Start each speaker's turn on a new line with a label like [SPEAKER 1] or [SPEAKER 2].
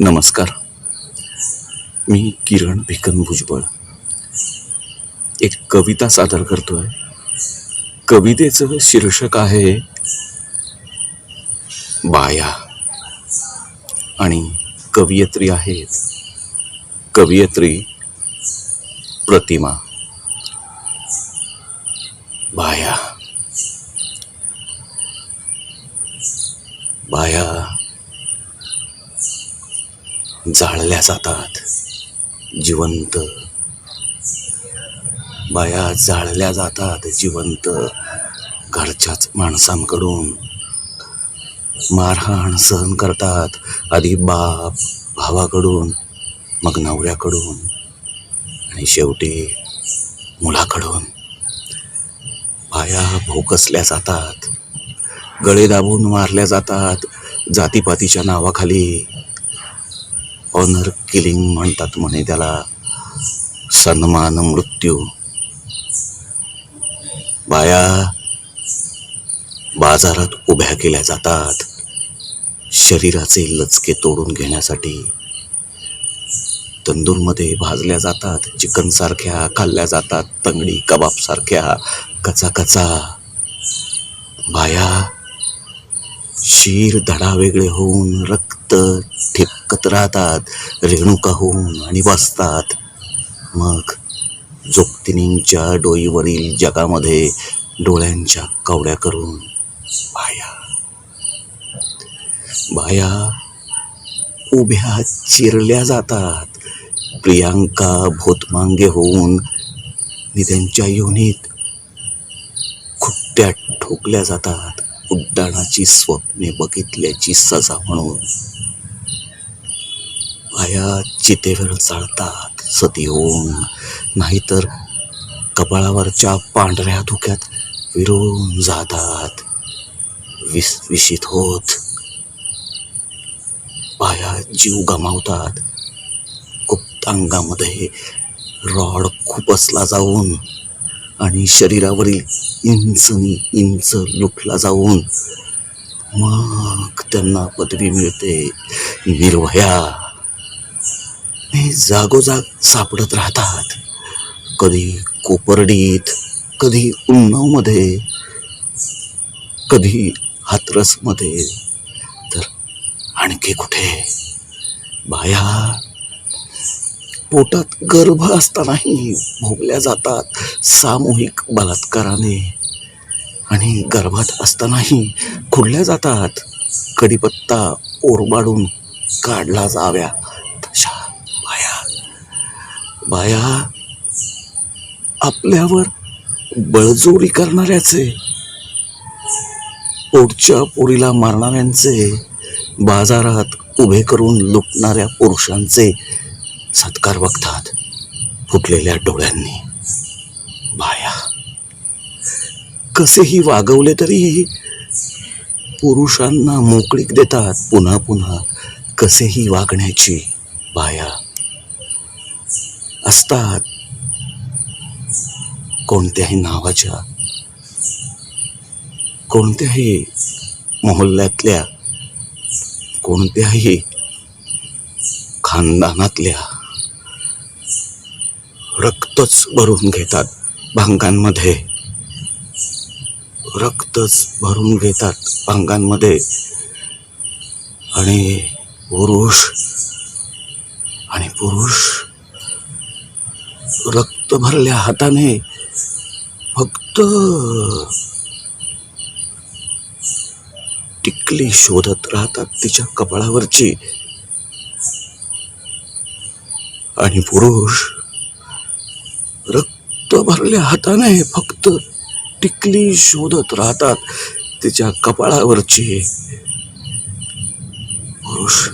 [SPEAKER 1] नमस्कार. मी किरण भिकन भुजबळ. एक कविता सादर करतोय. कवितेचं शीर्षक आहे बाया. आणि कवयित्री आहेत कवयित्री प्रतिमा. बाया. बाया जाळल्या जातात जिवंत. बाया जाळल्या जातात जिवंत. घरच्याच माणसांकडून मारहाण सहन करतात. आधी बाप भावाकडून मग नवऱ्याकडून आणि शेवटी मुलाकडून. बाया भोकसल्या जातात. गळे दाबून मारल्या जातात जातीपातीच्या नावाखाली. ऑनर किलिंग म्हणतात म्हणे त्याला. सन्मान मृत्यू. बाया बाजारात उभ्या केल्या जातात. शरीराचे लचके तोडून घेण्यासाठी. तंदूरमध्ये भाजल्या जातात चिकनसारख्या खाल्ल्या जातात तंगडी कबाबसारख्या कचा कचा. बाया शीर धडा वेगळे होऊन रक्त ठिपकत राहतात रेणुका होऊन आणि बसतात मग जोगतिनींच्या डोईवरील जगामध्ये डोळ्यांच्या कवड्या करून बाया बाया उभ्या चिरल्या जातात. प्रियांका भूतमांगे होऊन नित्यांच्या योनीत खुट्ट्या ठोकल्या जातात. उड्डाणाची स्वप्ने बघितल्याची सजा म्हणून. बाया चितेवर चालतात सती होऊन नाहीतर कपाळावरच्या पांढऱ्या धुक्यात विरून जातात. विस विषित होत. पाया जीव गमावतात. गुप्तांगामध्ये रॉड खुपसला जाऊन आणि शरीरावरील इंचनी इंच लुटला जाऊन मग त्यांना पदवी मिळते. निर्भया. हे जागोजाग सापडत राहतात. कधी कोपर्डीत कधी उन्नावमध्ये कधी हातरसमध्ये. तर आणखी कुठे? बाया पोटात गर्भ असतानाही भोगल्या जातात सामूहिक बलात्काराने. आणि गर्भात असतानाही खुडल्या जातात. कडीपत्ता ओरबाडून काढला जाव्या तशा बाया. बाया आपल्यावर बळजोरी करणाऱ्याचे पोटच्या पोरीला मारणाऱ्यांचे बाजारात उभे करून लुटणाऱ्या पुरुषांचे सत्कार बघतात फुटलेल्या डोळ्यांनी. बाया कसेही वागवले तरी पुरुषांना मोकळीक देतात. पुन्हा पुन्हा कसेही वागण्याची बाया असतात. कोणत्याही नावाच्या कोणत्याही मोहल्ल्यातल्या कोणत्याही खानदानातल्या रक्तच भरून घेतात भांगांमध्ये. रक्तच भरून घेतात भांगांमध्ये. आणि पुरुष आणि पुरुष रक्त भरल्या हाताने फक्त टिकली शोधत राहतात तिच्या कपाळावरची. आणि पुरुष रक्त भरल्या हाताने फक्त टिकली शोधत राहतात तिच्या कपाळावरची. पुरुष